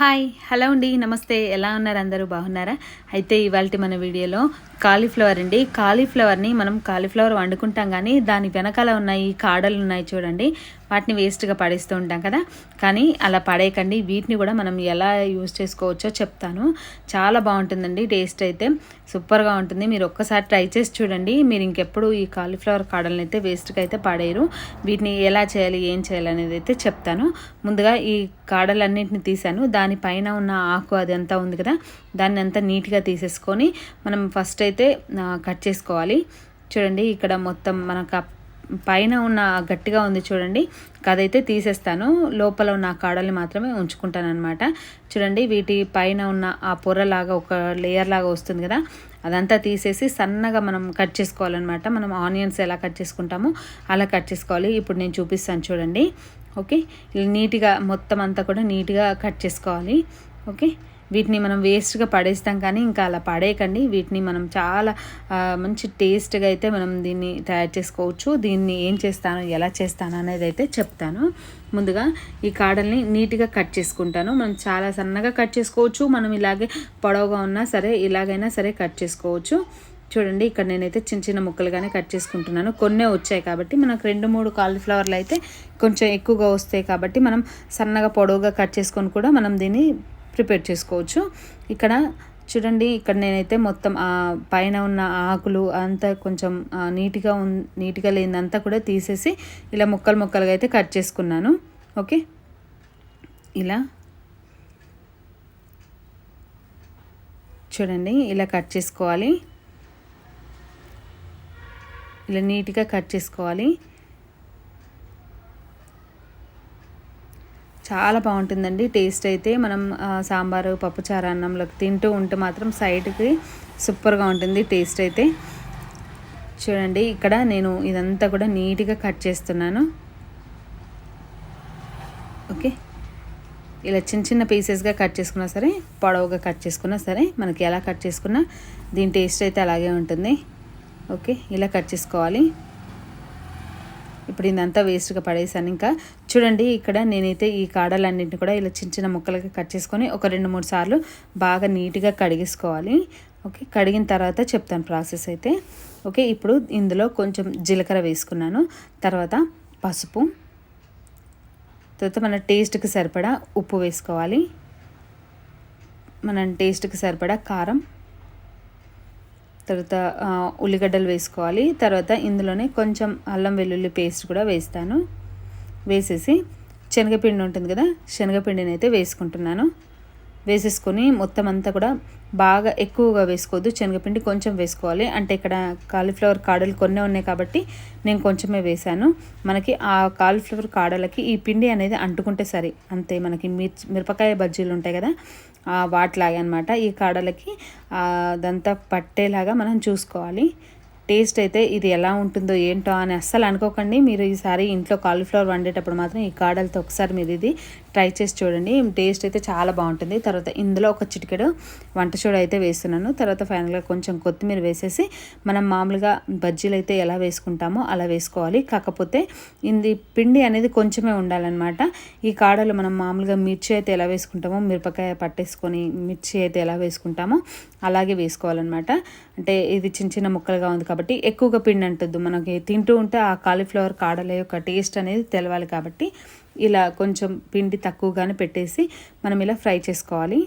Hi hello అండి నమస్తే ఎలా ఉన్నారు అందరూ బాగున్నారా? అయితే ఇవాళ మన వీడియోలో కాలీఫ్లవర్ అండి. కాలీఫ్లవర్ని మనం కాలీఫ్లవర్ వండుకుంటాం కానీ దాని వెనకాల ఉన్నాయి కాడలు ఉన్నాయి చూడండి. వాటిని వేస్ట్గా పడేస్తూ ఉంటాం కదా. కానీ అలా పడేయకండి. వీటిని కూడా మనం ఎలా యూజ్ చేసుకోవచ్చో చెప్తాను. చాలా బాగుంటుందండి టేస్ట్ అయితే. సూపర్గా ఉంటుంది. మీరు ఒక్కసారి ట్రై చేసి చూడండి. మీరు ఇంకెప్పుడు ఈ కాలీఫ్లవర్ కాడలను అయితే వేస్ట్గా అయితే పడేయరు. వీటిని ఎలా చేయాలి ఏం చేయాలి అనేది అయితే చెప్తాను. ముందుగా ఈ కాడలన్నింటిని తీసాను. దానిపైన ఉన్న ఆకు అది అంతా ఉంది కదా. దాన్ని అంతా నీట్గా తీసేసుకొని మనం ఫస్ట్ అయితే అయితే కట్ చేసుకోవాలి. చూడండి ఇక్కడ మొత్తం మనకు పైన ఉన్న గట్టిగా ఉంది చూడండి. కదైతే తీసేస్తాను. లోపల ఉన్న కాడల్ని మాత్రమే ఉంచుకుంటాను అనమాట చూడండి వీటి పైన ఉన్న ఆ పొరలాగా ఒక లేయర్ లాగా వస్తుంది కదా. అదంతా తీసేసి సన్నగా మనం కట్ చేసుకోవాలన్నమాట. మనం ఆనియన్స్ ఎలా కట్ చేసుకుంటామో అలా కట్ చేసుకోవాలి. ఇప్పుడు నేను చూపిస్తాను చూడండి. ఓకే? నీట్గా మొత్తం అంతా కూడా నీట్గా కట్ చేసుకోవాలి. ఓకే? వీటిని మనం వేస్ట్గా పడేస్తాం కానీ ఇంకా అలా పడేయకండి. వీటిని మనం చాలా మంచి టేస్ట్గా అయితే మనం దీన్ని తయారు చేసుకోవచ్చు. దీన్ని ఏం చేస్తాను ఎలా చేస్తాను అనేది అయితే చెప్తాను. ముందుగా ఈ కాడల్ని నీట్గా కట్ చేసుకుంటాను. మనం చాలా సన్నగా కట్ చేసుకోవచ్చు. మనం ఇలాగే పొడవుగా ఉన్నా సరే ఇలాగైనా సరే కట్ చేసుకోవచ్చు. చూడండి ఇక్కడ నేనైతే చిన్న చిన్న ముక్కలుగానే కట్ చేసుకుంటున్నాను. కొన్నే వచ్చాయి కాబట్టి మనకు రెండు మూడు కాలీఫ్లవర్లు అయితే కొంచెం ఎక్కువగా వస్తాయి కాబట్టి మనం సన్నగా పొడవుగా కట్ చేసుకొని కూడా మనం దీన్ని ప్రిపేర్ చేసుకోవచ్చు. ఇక్కడ చూడండి ఇక్కడ నేనైతే మొత్తం పైన ఉన్న ఆకులు అంతా కొంచెం నీట్గా ఉన్ నీట్గా లేనిదంతా కూడా తీసేసి ఇలా ముక్కలు ముక్కలుగా అయితే కట్ చేసుకున్నాను. ఓకే? ఇలా. చూడండి ఇలా కట్ చేసుకోవాలి. ఇలా నీట్గా కట్ చేసుకోవాలి. చాలా బాగుంటుందండి. టేస్ట్ అయితే మనం సాంబారు పప్పుచారు అన్నంలోకి తింటూ ఉంటే మాత్రం సైడ్కి సూపర్గా ఉంటుంది టేస్ట్ అయితే. చూడండి ఇక్కడ నేను ఇదంతా కూడా నీట్గా కట్ చేస్తున్నాను. ఓకే. ఇలా చిన్న చిన్న పీసెస్గా కట్ చేసుకున్నా సరే పొడవుగా కట్ చేసుకున్నా సరే మనకి ఎలా కట్ చేసుకున్నా దీని టేస్ట్ అయితే అలాగే ఉంటుంది. ఓకే ఇలా కట్ చేసుకోవాలి. ఇప్పుడు ఇదంతా వేస్ట్గా పడేసాను. ఇంకా చూడండి ఇక్కడ నేనైతే ఈ కాడలన్నింటిని కూడా ఇలా చిన్న చిన్న ముక్కలుగా కట్ చేసుకొని ఒక రెండు మూడు సార్లు బాగా నీట్గా కడిగేసుకోవాలి. ఓకే కడిగిన తర్వాత చెప్తాను ప్రాసెస్ అయితే. ఓకే ఇప్పుడు ఇందులో కొంచెం జీలకర్ర వేసుకున్నాను. తర్వాత పసుపు. తర్వాత మన టేస్ట్కి సరిపడా ఉప్పు వేసుకోవాలి. మన టేస్ట్కి సరిపడా కారం. తర్వాత ఉల్లిగడ్డలు వేసుకోవాలి. తర్వాత ఇందులోనే కొంచెం అల్లం వెల్లుల్లి పేస్ట్ కూడా వేస్తాను. వేసేసి శనగపిండి ఉంటుంది కదా శనగపిండిని అయితే వేసుకుంటున్నాను. వేసేసుకొని మొత్తం అంతా కూడా బాగా ఎక్కువగా వేసుకోవద్దు. శనగపిండి కొంచెం వేసుకోవాలి. అంటే ఇక్కడ కాలీఫ్లవర్ కాడలు కొన్నే ఉన్నాయి కాబట్టి నేను కొంచెమే వేశాను. మనకి ఆ కాలీఫ్లవర్ కాడలకి ఈ పిండి అనేది అంటుకుంటే సరే. అంతే మనకి మిర్చి మిరపకాయ బజ్జీలు ఉంటాయి కదా వాటిలాగే అనమాట ఈ కాడలకి అదంతా పట్టేలాగా మనం చూసుకోవాలి. టేస్ట్ అయితే ఇది ఎలా ఉంటుందో ఏంటో అని అస్సలు అనుకోకండి. మీరు ఈసారి ఇంట్లో కాలీఫ్లవర్ వండేటప్పుడు మాత్రం ఈ కాడలతో ఒకసారి మీరు ఇది ట్రై చేసి చూడండి. టేస్ట్ అయితే చాలా బాగుంటుంది. తర్వాత ఇందులో ఒక చిటికెడు వంట చూడ అయితే వేస్తున్నాను. తర్వాత ఫైనల్గా కొంచెం కొత్తిమీర వేసేసి మనం మామూలుగా బజ్జీలు అయితే ఎలా వేసుకుంటామో అలా వేసుకోవాలి. కాకపోతే ఇది పిండి అనేది కొంచెమే ఉండాలన్నమాట. ఈ కాడలు మనం మామూలుగా మిర్చి అయితే ఎలా వేసుకుంటామో మిరపకాయ పట్టేసుకొని మిర్చి అయితే ఎలా వేసుకుంటామో అలాగే వేసుకోవాలన్నమాట. అంటే ఇది చిన్న చిన్న ముక్కలుగా ఉంది కాబట్టి ఎక్కువగా పిండి అంటుద్దు. మనకి తింటూ ఉంటే ఆ కాలీఫ్లవర్ కాడల యొక్క టేస్ట్ అనేది తెలవాలి కాబట్టి ఇలా కొంచెం పిండి తక్కువగానే పెట్టేసి మనం ఇలా ఫ్రై చేసుకోవాలి.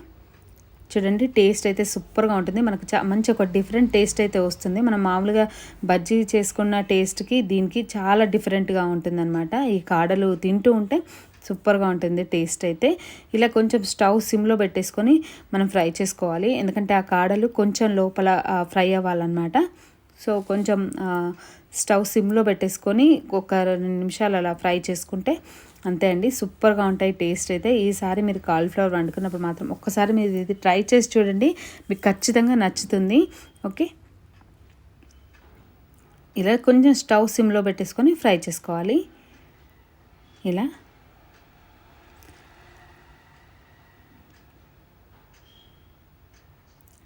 చూడండి టేస్ట్ అయితే సూపర్గా ఉంటుంది. మనకు చా మంచి ఒక డిఫరెంట్ టేస్ట్ అయితే వస్తుంది. మనం మామూలుగా బజ్జీ చేసుకున్న టేస్ట్కి దీనికి చాలా డిఫరెంట్గా ఉంటుందన్నమాట. ఈ కాడలు తింటూ ఉంటే సూపర్గా ఉంటుంది టేస్ట్ అయితే. ఇలా కొంచెం స్టవ్ సిమ్లో పెట్టేసుకొని మనం ఫ్రై చేసుకోవాలి. ఎందుకంటే ఆ కాడలు కొంచెం లోపల ఫ్రై అవ్వాలన్నమాట. సో కొంచెం స్టవ్ సిమ్లో పెట్టేసుకొని ఒక రెండు నిమిషాలు అలా ఫ్రై చేసుకుంటే అంతే అండి సూపర్గా ఉంటాయి టేస్ట్ అయితే. ఈసారి మీరు కాలీఫ్లవర్ వండుకున్నప్పుడు మాత్రం ఒక్కసారి మీరు ఇది ట్రై చేసి చూడండి మీకు ఖచ్చితంగా నచ్చుతుంది. ఓకే? ఇలా కొంచెం స్టవ్ సిమ్లో పెట్టేసుకొని ఫ్రై చేసుకోవాలి. ఇలా.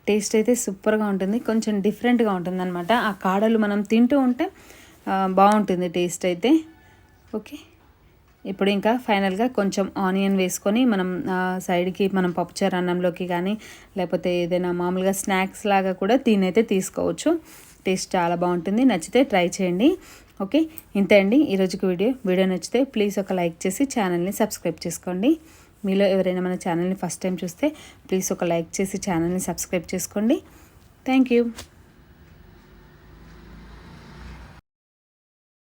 టేస్ట్ అయితే సూపర్గా ఉంటుంది కొంచెం డిఫరెంట్గా ఉంటుంది అనమాట ఆ కాడలు మనం తింటూ ఉంటే బాగుంటుంది టేస్ట్ అయితే. ఓకే? ఇప్పుడు ఇంకా ఫైనల్గా కొంచెం ఆనియన్ వేసుకొని మనం సైడ్కి మనం పప్పుచారు అన్నంలోకి కానీ లేకపోతే ఏదైనా మామూలుగా స్నాక్స్ లాగా కూడా తినైతే తీసుకోవచ్చు. టేస్ట్ చాలా బాగుంటుంది. నచ్చితే ట్రై చేయండి. ఓకే? ఇంతే అండి ఈరోజుకి వీడియో. వీడియో నచ్చితే ప్లీజ్ ఒక లైక్ చేసి ఛానల్ని సబ్స్క్రైబ్ చేసుకోండి. మీలో ఎవరైనా మన ఛానల్ని ఫస్ట్ టైం చూస్తే ప్లీజ్ ఒక లైక్ చేసి ఛానల్ని సబ్స్క్రైబ్ చేసుకోండి. Thank you.